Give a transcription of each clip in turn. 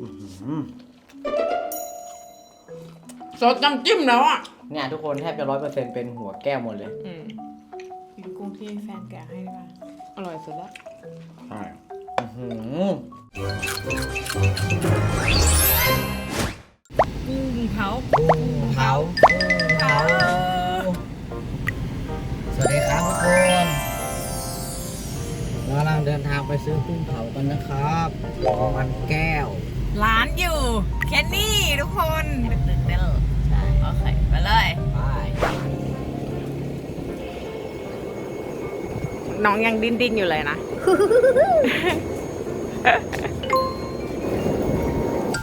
อื้อหือสดน้ำจิ้มแล้วอะเนี่ยทุกคนแทบจะร้อยเปอร์เซ็นต์เป็นหัวแก้วหมดเลย อืมกินกุ้งที่แฟนแกะให้ดีกว่าอร่อยสุดละใช่อื้อหือกุ้งเผาเผาเผาสวัสดีครับทุกคนเรากำลังเดินทางไปซื้อกุ้งเผากันนะครับของมันแก้ว ร้านอยู่แคนนี่ทุกคนตื่นเต้นใช่โอเค ไปเลยไปน้องยังดิ้นดิ้นๆอยู่เลยนะ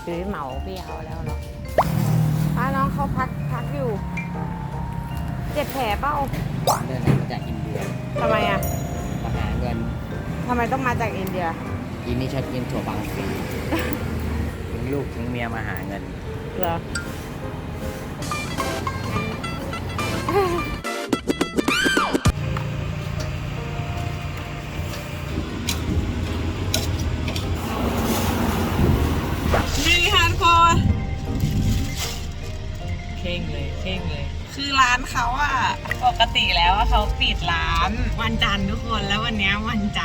ซื้อเหมาเปี้ยวแล้วเหรอป้าน้องเขาพักพักอยู่ เจ็บแผลเปล่าเดินทางมาจากอินเดียทำไมอะมาหาเงินทำไมต้องมาจากอินเดียอีนี่ชอบกินถั่วบางสีทิ้ง ลูกทิ้งเมียมาหาเงิน เหรอ นี่ค่ะทุกคนเข่งเลยเข่งเลย คือร้านเขาอะปกติแล้วอะเขาปิดร้าน วันจันทร์ทุกคนแล้ววันเนี้ยวันจ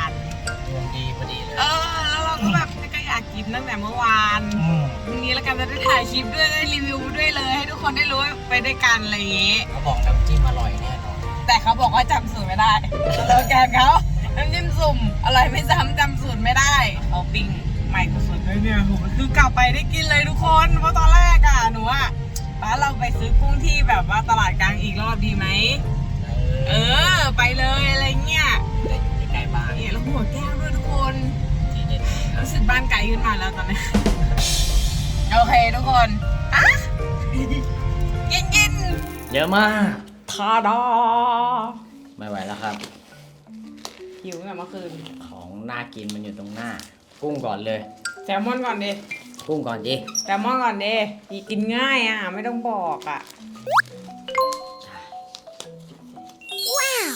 ันทร์ จะได้ถ่ายคลิปด้วยได้รีวิวด้วยเลยให้ทุกคนได้รู้ว่าไปด้วยกันอะไรอย่างงี้ เขาบอกน้ำจิ้มอร่อยแน่นอนแต่เขาบอกว่าจำสูตรไม่ได้สโลแกนเขาน้ำจิ้มสุ่มอร่อยไม่ซ้ำจำสูตรไม่ได้เขาปิ้งใหม่สุดๆเลยเนี่ยโหคือกลับไปได้กินเลยทุกคนเพราะตอนแรกอะหนูอะป้าเราไปซื้อกุ้งที่แบบว่าตลาดกลางอีกรอบดีไหม เออไปเลยอะไรเงี้ยได้อยู่ใกล้ๆบ้านเนี่ยแล้วหัวแก้วด้วยทุกคน ที่เด็ดๆครับรู้สึกบ้านไกลขึ้นมาแล้วตอนนี้ โอเคทุกคนอะกินกินเยอะมากทาดาไม่ไหวแล้วครับ หิวตั้งแต่เมื่อคืน ของน่ากินมันอยู่ตรงหน้า กุ้งก่อนเลย แซลมอนก่อนดิ กุ้งก่อนดิแซลมอนก่อนดิอีกินง่ายอะ ไม่ต้องบอกอะ ว้าว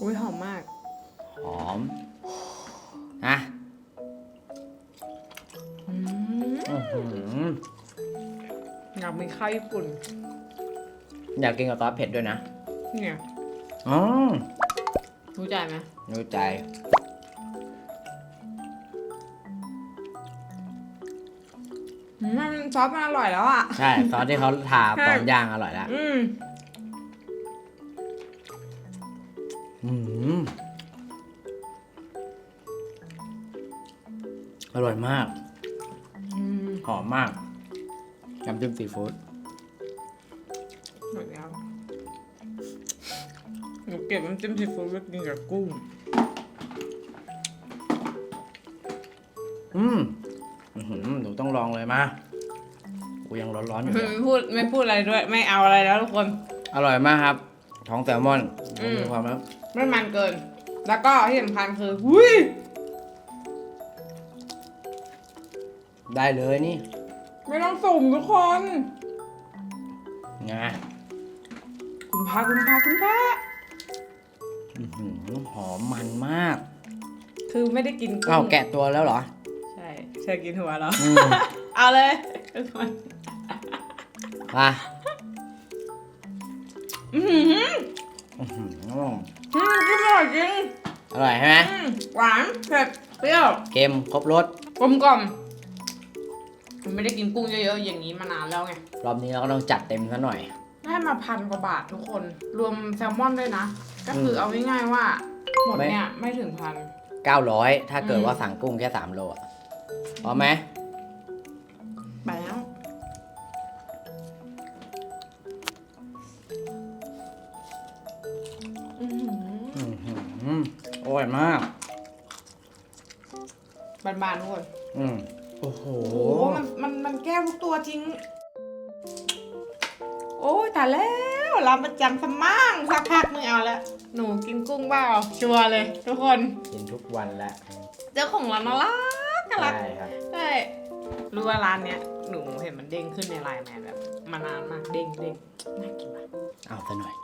อุ้ยหอมมาก หอม อยากมีข้าวญี่ปุ่น อยากกินกับซอสเผ็ดด้วยนะ เนี่ยอ๋อรู้ใจไหมรู้ใจ อืมมันซอสมันอร่อยแล้วอะ ใช่ ซอสที่เขาทาตอนย่างอร่อยแล้วอืม อืมอร่อยมาก อืม หอมมากน้ำจิ้มซีฟู้ดหมด เก็บน้ำจิ้มซีฟู้ดไว้กินกับกุ้ง อืมอื้อหือหนูต้องลองเลยมา กูยังร้อนๆอยู่เลยไม่พูดไม่พูดอะไรด้วย ไม่เอาอะไรแล้วทุกคน อร่อยมากครับ ท้องแซลมอนอืม มีความแล้วไม่มันเกิน แล้วก็ที่สำคัญคือหุยได้เลยนี่ไม่ต้องสุ่มทุกคน ไงคุณพระคุณพระคุณพระ อื้อหือหอมมันมาก คือไม่ได้กินกุ้งอ้าวแกะตัวแล้วเหรอใช่ใช่กินหัวเหรออืม เอาเลยทุกคนมาอือหืออื้อหืออืมกินอร่อยจริงอร่อยใช่ไหมอืมหวานเผ็ดเปรี้ยวเค็มครบรสกลมกล่อมผมไม่ได้กินกุ้งเยอะๆอย่างนี้มานานแล้วไง รอบนี้เราก็ต้องจัดเต็มซะหน่อย ได้มาพันกว่าบาททุกคน รวมแซลมอนด้วยนะ ก็คือเอาง่ายๆว่า หมดเนี่ยไม่ถึงพัน 900 ถ้าเกิดอืมว่าสั่งกุ้งแค่ 3 โลอะพอไหมไปแล้วอื้อหืออื้อหืออร่อยมาก บานๆทุกคนอืมโอ้โห โอ้โหมันมันมันแก้วทุกตัวจริง โอ้ยแต่แล้วรับประจำสมั่งสักพักไม่เอาแล้ว หนูกินกุ้งเปล่าชัวร์เลย ทุกคนกินทุกวันแล้วเจ้าของร้านน่ารักน่ารัก ใช่ครับ ใช่ รู้ว่าร้านเนี้ยหนูเห็นมันเด้งขึ้นในไลน์แมนแบบมานานมากเด้งเด้งน่ากินมากเอาซะหน่อย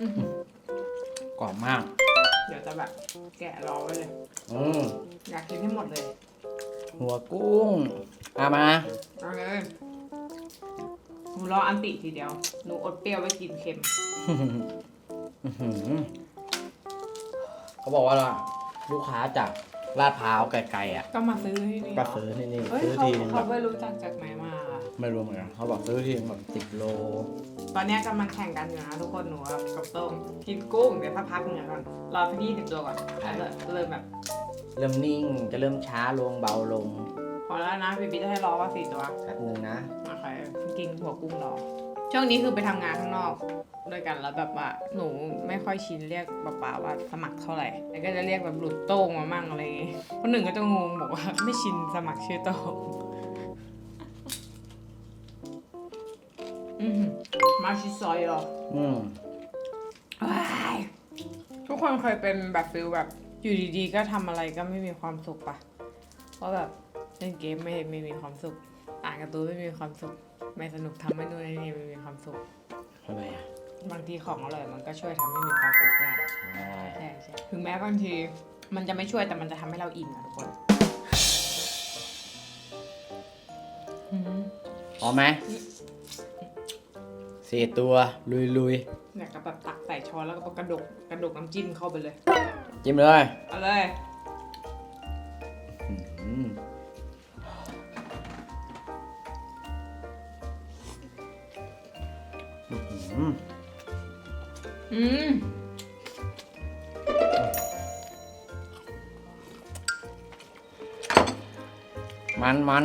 อื้อหือกรอบมากเดี๋ยวจะแบบแกะรอไว้เลย อืมอยากกินให้หมดเลยหัวกุ้งเอามาเอาเลย หนูรออันติทีเดียว หนูอดเปรี้ยวไว้กินเค็ม อื้อหือเขาบอกว่าลูกค้าจากลาดพร้าวไกลๆอะก็มาซื้อที่นี่เหรก็ซื้อที่นี่เฮ้ยซื้อเขาทีนึงแบเขาบไม่รู้จักจากไหนมาไม่รู้เหมือนกันเขาบอกซื้อทีนึงแบบสิบโล ตอนเนี้ยกำลังแข่งกันอยู่นะทุกคนหนูกับกับโต้งกินกุ้งเดี๋ยวสักพักหนึงก่อนรอสักยี่สิบตัวก่อนแล้วจะเริ่มแบบ เริ่มนิ่งจะเริ่มช้าลงเบาลงพอแล้วนะพี่บิ๊กจะให้รอว่าสี่ตัวแป๊บนึงนะโอเค กินหัวกุ้งรอ ช่วงนี้คือไปทำงานข้างนอกด้วยกันแล้วแบบว่าหนูไม่ค่อยชินเรียกป้าป๋าว่าสมัครเท่าไหร่แล้วก็จะเรียกแบบหลุดโต้งมามั่งอะไรอย่างงี้คนหนึ่งก็จะงงบอกว่าไม่ชินสมัครชื่อโต้งอือหือมาชิซอยเหรออืมว้ายทุกคนเคยเป็นแบบฟิลแบบอยู่ดีๆ ก็ทำอะไรก็ไม่มีความสุขปะเพราะแบบเล่นเกมไม่ไม่มีความสุขอ่านการ์ตูนไม่มีความสุข ไม่สนุกทำไม่นู่นนี่ไม่มีความสุข ทำไมอะบางทีของอร่อยมันก็ช่วยทำให้มีความสุขได้ใช่ใช่ใช่ถึงแม้บางทีมันจะไม่ช่วยแต่มันจะทำให้เราอิ่มอะทุกคนอืมพอไหมสี่ตัวลุยลุยอยากจะแบบตักใส่ช้อนแล้วก็กระดกกระดกน้ำจิ้มเข้าไปเลย ๆจิ้มเลย เอาเลย อืมมันมัน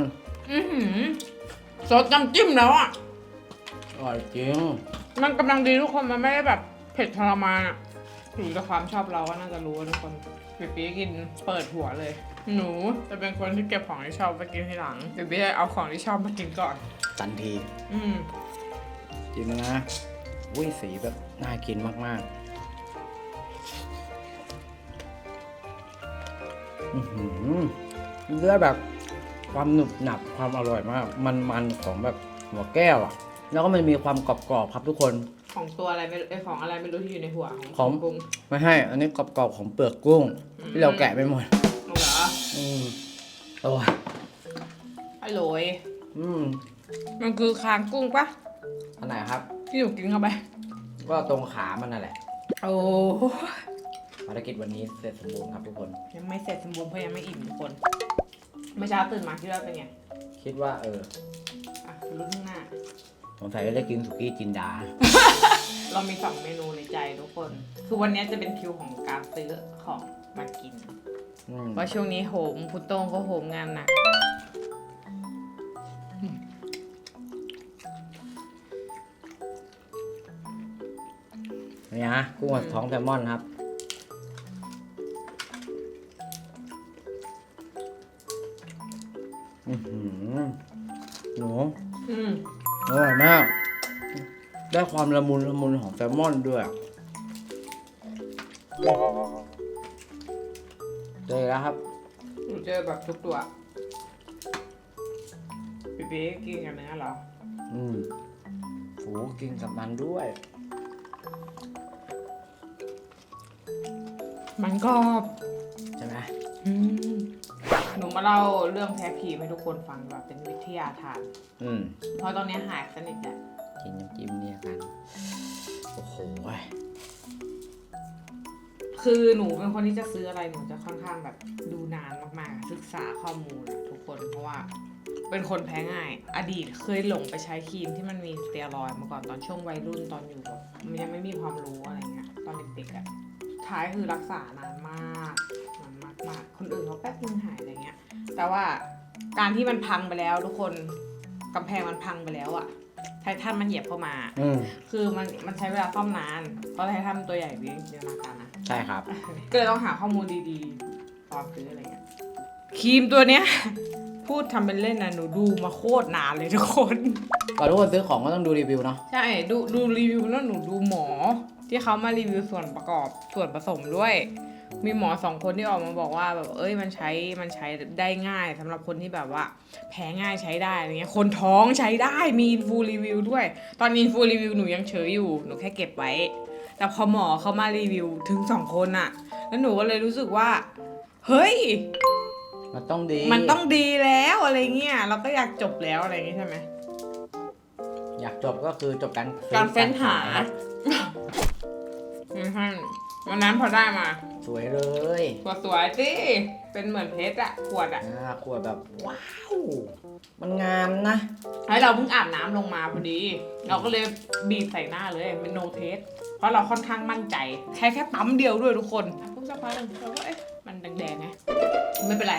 อือหือสดน้ำจิ้มแล้วอะ อร่อยจริง มันกำลังดีทุกคนมันไม่ได้แบบเผ็ดทรมานอะถือกับความชอบเราก็น่าจะรู้ว่าทุกคนปีปีกินเปิดหัวเลย หนูจะเป็นคนที่เก็บของที่ชอบไปกินทีหลังปีปีจะเอาของที่ชอบมากินก่อน ทันที อืมจิ้มแล้วนะ อุ้ยสีแบบน่ากินมากๆอื้อหือเลือดแบบความหนุบหนับความอร่อยมาก มันๆของแบบหัวแก้วอะ แล้วก็มันมีความกรอบๆครับทุกคนของตัวอะไรไม่รู้เอ้ยของอะไรไม่รู้ที่อยู่ในหัวของกุ้งไม่ให้ อันนี้กรอบๆของเปลือกกุ้ง ที่เราแกะไปหมดเอาเหรออืมโอ้ยอร่อยอืมมันคือคางกุ้งปะอันไหนครับ ที่หนูกินเข้าไป ก็ตรงขามันนั่นแหละ โอ้ภารกิจวันนี้เสร็จสมบูรณ์ครับทุกคน ยังไม่เสร็จสมบูรณ์เพราะยังไม่อิ่มทุกคนเมื่อเช้าตื่นมาคิดว่าเป็นไงคิดว่าเอออะรุ่นข้างหน้า สงสัยจะได้กินสุกี้จินดา เรามีสองเมนูในใจทุกคน คือวันนี้จะเป็นคิวของการซื้อของมากิน อืม เพราะช่วงนี้โหมพุณโต้งก็โหมงานหนัก นี่ฮะกุ้งกับท้องแซลมอนครับ อือหือหนูอืมอร่อยมาก ได้ความละมุนละมุนของแซลมอนด้วยเจอแล้วครับ หนูเจอแบบทุกตัวปีปีกินกับเนื้อเหรอ อืมโหกินกับมันด้วย มันก็ใช่ไหมอืมหนูมาเล่าเรื่องแพ้ผีให้ทุกคนฟังแบบเป็นวิทยาทาน อืมเพราะตอนนี้หายสนิทแล้วกินน้ำจิ้มเนี่ยกัน โอ้โหคือหนูเป็นคนที่จะซื้ออะไรหนูจะค่อนข้างแบบดูนานมากๆ ศึกษาข้อมูลอะทุกคนเพราะว่า เป็นคนแพ้ง่าย อดีตเคยหลงไปใช้ครีมที่มันมีสเตียรอยด์มาก่อนตอนช่วงวัยรุ่นตอนอยู่แบบมันยังไม่มีความรู้อะไรเงี้ยตอนเด็กๆอะ ท้ายคือรักษานานมากนานมากๆคนอื่นเขาแป๊บนึงหายอะไรเงี้ย แต่ว่าการที่มันพังไปแล้วทุกคนกำแพงมันพังไปแล้วอะไททันมันเหยียบเข้ามา อืมคือมันมันใช้เวลาซ่อมนาน เพราะไททันมันตัวใหญ่เบี้ยเดียวนาการนะ ใช่ครับ ก็เลยต้องหาข้อมูลดีๆตอนซื้ออะไรเงี้ย ครีมตัวเนี้ย พูดทำเป็นเล่นนะหนูดูมาโคตรนานเลยทุกคน ก่อนทุกคนซื้อของก็ต้องดูรีวิวเนาะ ใช่ ดูดูรีวิวแล้วหนูดูหมอ ที่เขามารีวิวส่วนประกอบส่วนผสมด้วย มีหมอสองคนที่ออกมาบอกว่าแบบเอ้ยมันใช้มันใช้ได้ง่ายสำหรับคนที่แบบว่า แพ้ง่ายใช้ได้อะไรเงี้ยคนท้องใช้ได้มีอินฟูรีวิวด้วย ตอนอินฟูรีวิวหนูยังเฉยอยู่หนูแค่เก็บไว้ แต่พอหมอเขามารีวิวถึงสองคนอะแล้วหนูก็เลยรู้สึกว่า เฮ้ย มันต้องดี มันต้องดีแล้วอะไรเงี้ยเราก็อยากจบแล้วอะไรอย่างงี้ใช่ไหมอยากจบก็คือจบการการเฟ้นหา อือฮึวันนั้นพอได้มาสวยเลยขวดสวยสิ เป็นเหมือนเพชรอะขวดอะอ่าขวดแบบว้าว มันงามนะ ให้เราเพิ่งอาบน้ำลงมาพอดี เราก็เลยบีบใส่หน้าเลยเป็นโนเทส เพราะเราค่อนข้างมั่นใจแค่แค่ปั๊มเดียวด้วยทุกคนพวกสักพักหนึ่งเราก็เอ๊ะมันแดงๆไงไม่เป็นไร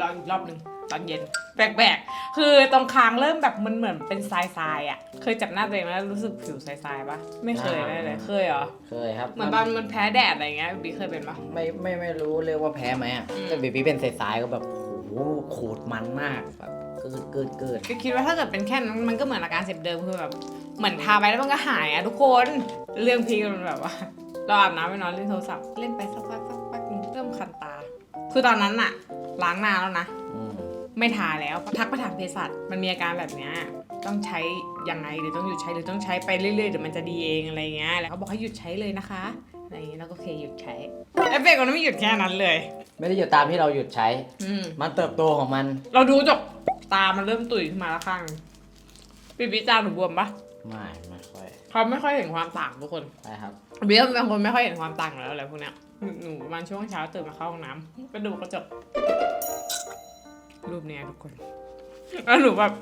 รออีกรอบหนึ่ง ตอนเย็นแปลกๆคือตรงคางเริ่มแบบมันเหมือนเป็นทรายๆอะ เคยจับหน้าตัวเองแล้วรู้สึกผิวทรายๆปะไม่เคยได้เลยเคยเหรอเคยครับเหมือนตอนมันแพ้แดดอะไรเงี้ยบีเคยเป็นปะไม่ไม่ไม่รู้เรียกว่าแพ้ไหมอะอืมแต่บีบีเป็นสายๆก็แบบโอ้โหขูดมันมากแบบเกินเกินเกินก็คิดว่าถ้าเกิดเป็นแค่นั้นมันก็เหมือนอาการเสพเดิมคือแบบเหมือนทาไปแล้วมันก็หายอะทุกคนเรื่องพีคมันแบบว่าเราอาบน้ำไปนอนเล่นโทรศัพท์เล่นไปสักพักสักพักหนึงเริ่มคันตา คือตอนนั้นอะล้างหน้าแล้วนะอืม ไม่ทาแล้วทักไปถามเภสัชมันมีอาการแบบเนี้ยต้องใช้ยังไงหรือต้องหยุดใช้หรือต้องใช้ไปเรื่อยๆเดี๋ยวมันจะดีเองอะไรเงี้ยแล้วเขาบอกให้หยุดใช้เลยนะคะอะไรอย่างเงี้ยแล้วก็โอเคหยุดใช้เอฟเฟกต์มันไม่หยุดแค่นั้นเลย ไม่ได้หยุดตามที่เราหยุดใช้ อืมมันเติบโตของมันเราดูจบตามันเริ่มตุ่ยขึ้นมาแล้วข้างปีปีตาหนูบวมปะไม่ไม่ค่อยเขาไม่ค่อยเห็นความต่างทุกคนใช่ครับเบียเป็นคนไม่ค่อยเห็นความต่างอยู่แล้วอะไรพวกเนี้ยหนูหนูประมาณช่วงเช้าตื่นมาเข้าห้องน้ำก็ดูกระจก รูปเนี้ยทุกคนแล้วหนูแบบ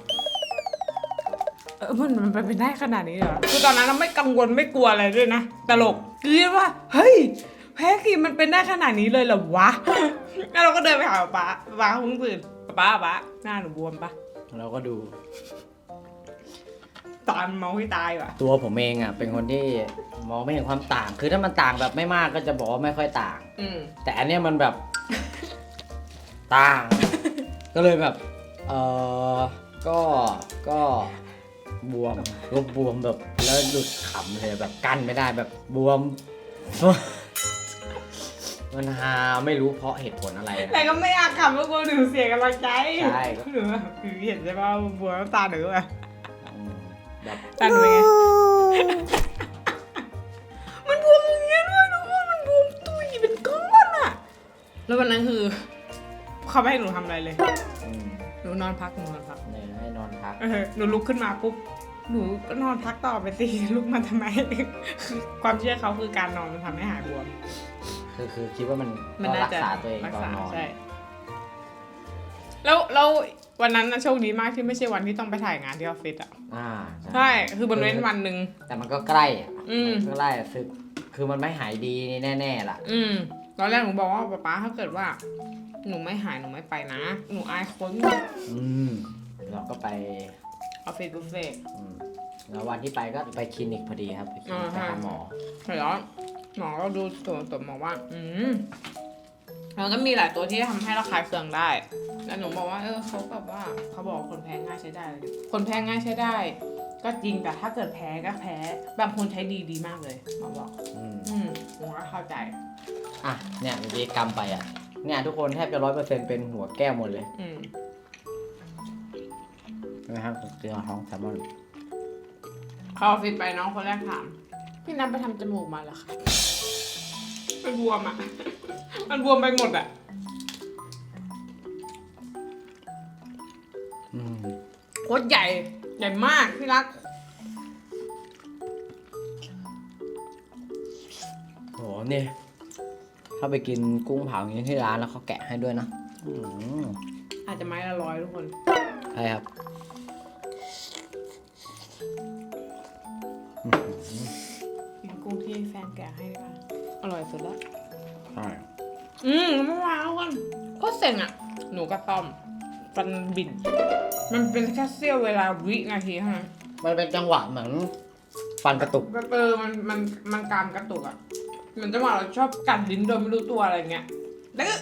เออมันมันเป็นได้ขนาดนี้เหรอคือตอนนั้นเราไม่กังวลไม่กลัวอะไรด้วยนะตลกคือคิดว่า เฮ้ยแพ้ครีมมันเป็นได้ขนาดนี้เลยเหรอวะ แล้วเราก็เดินไปหาป๊าป๊าเพิ่งตื่นป๊าป๊าหน้าหนูบวมปะเราก็ดู ตอนเมาให้ตายว่ะ ตัวผมเองอะ เป็นคนที่มองไม่เห็นความต่าง คือถ้ามันต่างแบบไม่มากก็จะบอกว่าไม่ค่อยต่าง อืมแต่อันเนี้ยมันแบบ ต่าง ก็เลยแบบเออก็ก็บวมก็บวมแบบแล้วหลุดขำเลยแบบกั้นไม่ได้แบบบวม มันฮาไม่รู้เพราะเหตุผลอะไรนะ แต่ก็ไม่อยากขับเพราะกลัวหนูเสียกำลังใจใช่ หนูแบบคือเห็นใช่ป่ะบวมน้ำตาหนูอะอืมแบบ ตาหนูเป็นไงมันบวมอย่างเงี้ยด้วยทุกคนมันบวมตุยเป็นก้อนอะแล้ววันนั้นคือ เขาไม่ให้หนูทำอะไรเลย อืมหนูนอนพักหนูนอนพักเนี่ยให้นอนพัก เออหนูลุกขึ้นมาปุ๊บ หนูก็นอนพักต่อไปสิลุกมาทำไม คือความเชื่อเขาคือการนอนมันทำให้หายบวม คือคือคิดว่ามันมันก็น่ารักจะษาตัวเองรักตอนษานอน ใช่แล้วแล้ววันนั้นนะโชคดีมากที่ไม่ใช่วันที่ต้องไปถ่ายงานที่ออฟฟิศอะอ่าใช่คือบนเว้นวันหนึ่ง แต่มันก็ใกล้อะอืมมันก็ใกล้อะคือคือมันไม่หายดีแน่ๆล่ะ อืมตอนแรกหนูบอกว่าป๊าป๊าถ้าเกิดว่า หนูไม่หายหนูไม่ไปนะ หนูอายคนอืมเราก็ไปออฟฟิศบุฟเฟ่ต์ อืมแล้ววันที่ไปก็ไปคลินิกพอดีครับไปคลินิกอ่าไปฮะ หาหมอเห็นแล้วหมอก็ดูตัวตัวหมอว่า อืมมันก็มีหลายตัวที่ทำให้เราคลายเคืองได้ แล้วหนูบอกว่า เออเขาแบบว่าเขาบอกคนแพ้ง่ายใช้ได้เลย คนแพ้ง่ายใช้ได้ ก็จริงแต่ถ้าเกิดแพ้ก็แพ้ บางคนใช้ดีดีมากเลยหมอบอก อืมอืมหนูก็เข้าใจ อะเนี่ยเมื่อกี้กำไปอะ เนี่ยทุกคนแทบจะร้อยเปอร์เซ็นต์เป็นหัวแก้วหมดเลยอืมนะครับเกลือท้องแซลมอนเข้าออฟฟิศไปน้องคนแรกถาม พี่นัทไปทำจมูกมาเหรอคะมันบวมอะ มันบวมไปหมดอะ อืมโคตรใหญ่ ใหญ่มากพี่รัก โหนี่ ถ้าไปกินกุ้งเผาอย่างนี้ที่ร้านแล้วเขาแกะให้ด้วยนะอืมอาจจะไม้ละร้อยทุกคนใช่ครับอืมกินกุ้งที่แฟนแกะให้ดีกว่าอร่อยสุดแล้วใช่อืมเมื่อวานทุกคนโคตรเซ็งอะ หนูกับต้อมฟันบิน มันเป็นแค่เสี้ยวเวลาวินาทีเท่านั้นมันเป็นจังหวะเหมือนฟันกระตุก เออมันมันมันกรามกระตุกอะ เหมือนจังหวะเราชอบกัดลิ้นโดยไม่รู้ตัวอะไรเงี้ยแล้วก็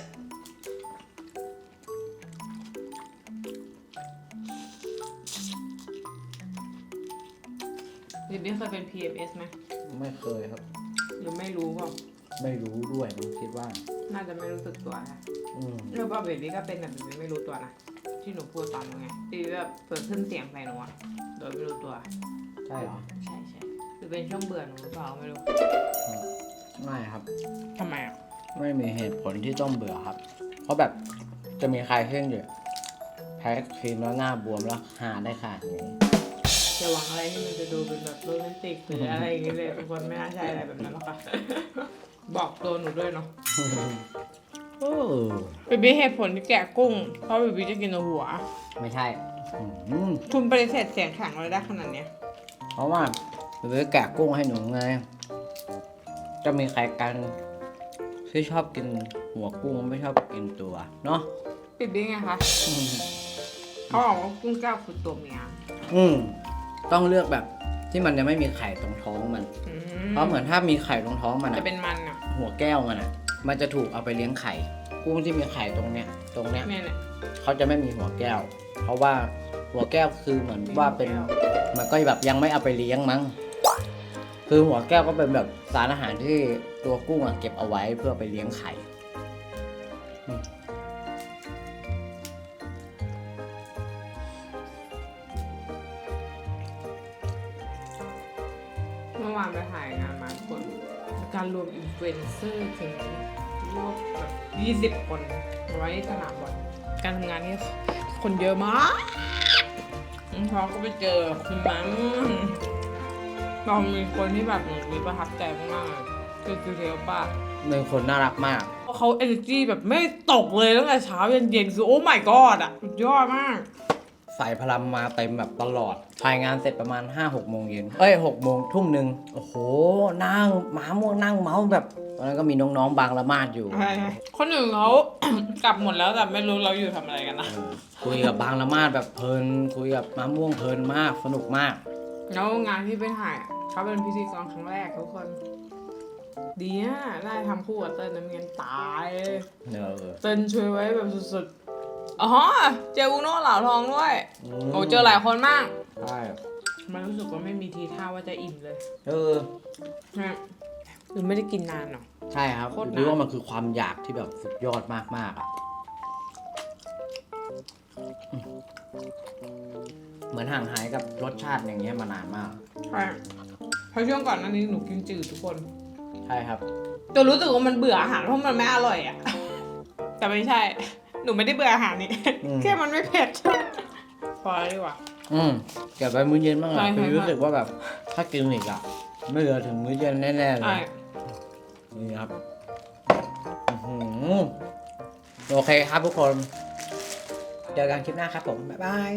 ดิบี้เคยเป็น PMS ไหมไม่เคยครับ หรือไม่รู้เปล่าไม่รู้ด้วยผมคิดว่า น่าจะไม่รู้สึกตัวนะอืมเรื่องว่าเบบี้ก็เป็นแต่เบบี้ไม่รู้ตัวนะที่หนูพูดตอนนั้นไงที่แบบเปิดขึ้นเสียงใส่หนูอะโดยไม่รู้ตัว ใช่เหรอ ใช่ใช่หรือเป็นช่วงเบื่อหนูหรือเปล่าไม่รู้ ไม่ครับ ทำไมอะไม่มีเหตุผลที่ต้องเบื่อครับ เพราะแบบจะมีใครเช่นอยู่แพ้ครีมแล้วหน้าบวมแล้วหาได้ขนาดนี้อย่าหวังอะไรที่มันจะดูเป็นแบบโรแมนติกหรืออะไรอย่างเงี้ยเลยทุกคนไม่น่าใช่อะไรแบบนั้นหรอกค่ะ บอกตัวหนูด้วยเนาะโอ้บีบีเหตุผลที่แกะกุ้ง เพราะบีบีจะกินแต่หัว ไม่ใช่อืมคุณปฏิเสธเสียงแข็งเลยได้ขนาดเนี้ยเพราะว่าหรือแกะกุ้งให้หนูไง จะมีใครกันที่ชอบกินหัวกุ้งไม่ชอบกินตัวเนาะบีบีไงคะเขาบอกว่ากุ้งแก้วคือตัวเมียอืมต้องเลือกแบบที่มันยังไม่มีไข่ตรงท้องมัน อืเพราะเหมือนถ้ามีไข่ตรงท้องมันจะอะเป็นมันอะหัวแก้วมันอะมันจะถูกเอาไปเลี้ยงไข่ กุ้งที่มีไข่ตรงเนี้ย ตรงเนี้ย แม่เนี่ย เขาจะไม่มีหัวแก้ว เพราะว่าหัวแก้วคือเหมือนว่าเป็นมันก็แบบยังไม่เอาไปเลี้ยงมั้ง คือหัวแก้วก็เป็นแบบสารอาหารที่ตัวกุ้งอะเก็บเอาไว้เพื่อไปเลี้ยงไข่เมื่อวานไปถ่ายงานมาทุกคนการรวมอินฟลูเอนเซอร์ถึงรวบแบบยี่สิบ20คนไว้สนามบอลการทำงานนี่คนเยอะมากอืมพอก็ไปเจอคุณมัน เรามีคนที่แบบหนูมีประทับใจมากๆคือคือเทลป้าเป็นคนน่ารักมาก เพราะเขาเอเนอร์จีแบบไม่ตกเลยตั้งแต่เช้ายันเย็นคือโอ้ my god อะสุดยอดมาก ใส่พลังมาเต็มแบบตลอดถ่ายงานเสร็จประมาณ 5 6โมงเย็นเอ้ย6โมงทุ่มหนึ่งโอ้โห นั่งหมาม่วงนั่งเมาส์แบบตอนนั้นก็มีน้องๆบางละมาดอยู่คนอื่นเขา กลับหมดแล้วแต่ไม่รู้เราอยู่ทำอะไรกันนะเออคุยกับบางละมาดแบบเพลิน คุยกับมะม่วงเพลินมากสนุกมาก แล้วงานที่ไปถ่ายอะเขาเป็นพิธีกรครั้งแรกทุกคน ดีอะได้ทำคู่กับเติ้ลน้ำเงินตายเลยเออเติ้ลช่วยไว้แบบสุดๆอ๋อเจออูโน่เหล่าทองด้วยมโอ้เจอหลายคนมากใช่มันรู้สึกว่าไม่มีทีท่าว่าจะอิ่มเลย เออนะหรือไม่ได้กินนานเนาะใช่ครับโคตรนานรู้ว่ามันคือความอยากที่แบบสุดยอดมากๆอะอืม เหมือนห่างหายกับรสชาติอย่างเงี้ยมานานมาก ใช่เพราะช่วงก่อนหนั้นนี้หนูกินจืดทุกคนใช่ครับ จนรู้สึกว่ามันเบื่ออาหารเพราะมันไม่อร่อยอะ แต่ไม่ใช่ หนูไม่ได้เบื่ออาหารนี่ อืม แค่มันไม่เผ็ด พอแล้วดีกว่า อืมเก็บไว้มื้อเย็นบ้างใช่อะใช่ คือรู้สึกว่าแบบถ้ากินอีกอะ ไม่เหลือถึงมื้อเย็นแน่ๆเลใช่ยนี่ครับอื้อหือโอเคครับทุกคน เจอกันคลิปหน้าครับผม บ๊ายบาย